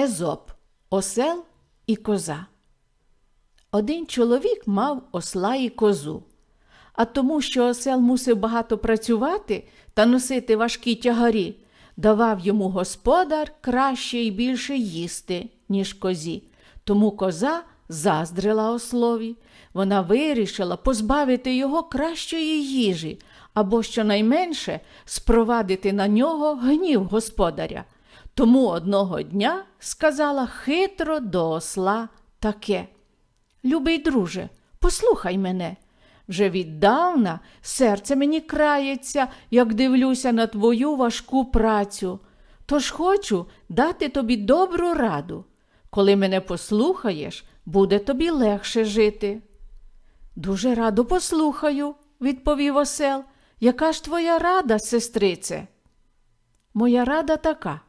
Езоп Осел і коза. Один чоловік мав осла і козу. А тому, що осел мусив багато працювати та носити важкі тягарі, давав йому господар краще і більше їсти, ніж козі. Тому коза заздрила ослові. Вона вирішила позбавити його кращої їжі або, щонайменше, спровадити на нього гнів господаря. Тому одного дня сказала хитро до осла таке. Любий друже, послухай мене. Вже віддавна серце мені крається, як дивлюся на твою важку працю. Тож хочу дати тобі добру раду. Коли мене послухаєш, буде тобі легше жити. Дуже радо послухаю, відповів осел. Яка ж твоя рада, сестрице? Моя рада така.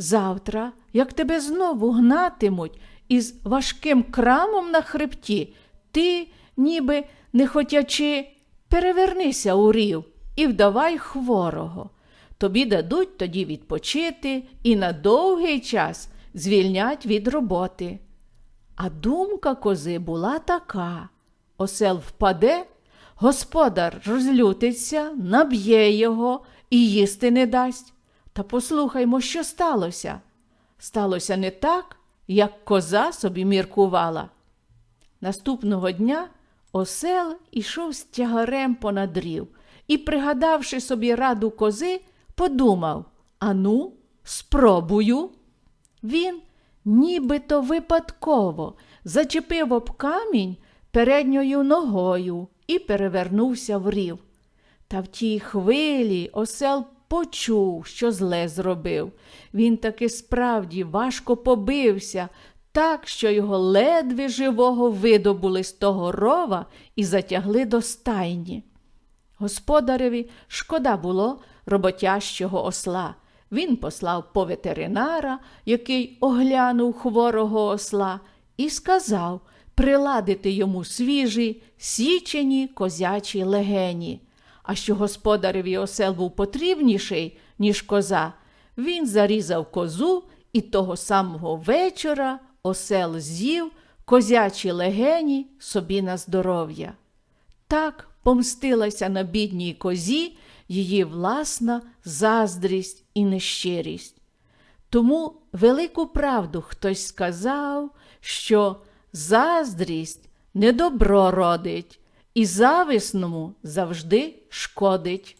Завтра, як тебе знову гнатимуть із важким крамом на хребті, ти, ніби не хотячи, перевернися у рів і вдавай хворого. Тобі дадуть тоді відпочити і на довгий час звільнять від роботи. А думка кози була така: осел впаде, господар розлютиться, наб'є його і їсти не дасть. Та послухаймо, що сталося. Сталося не так, як коза собі міркувала. Наступного дня осел ішов з тягарем понад рів і, пригадавши собі раду кози, подумав Ану, спробую. Він нібито випадково зачепив об камінь передньою ногою і перевернувся в рів. Та в тій хвилі осел почув, що зле зробив. Він таки справді важко побився, так, що його ледве живого видобули з того рова і затягли до стайні. Господареві шкода було роботящого осла. Він послав по ветеринара, який оглянув хворого осла, і сказав приладити йому свіжі, січені козячі легені. А що господареві осел був потрібніший, ніж коза, він зарізав козу, і того самого вечора осел з'їв козячі легені собі на здоров'я. Так помстилася на бідній козі її власна заздрість і нещирість. Тому велику правду хтось сказав, що заздрість недобро родить, і зависному завжди шкодить.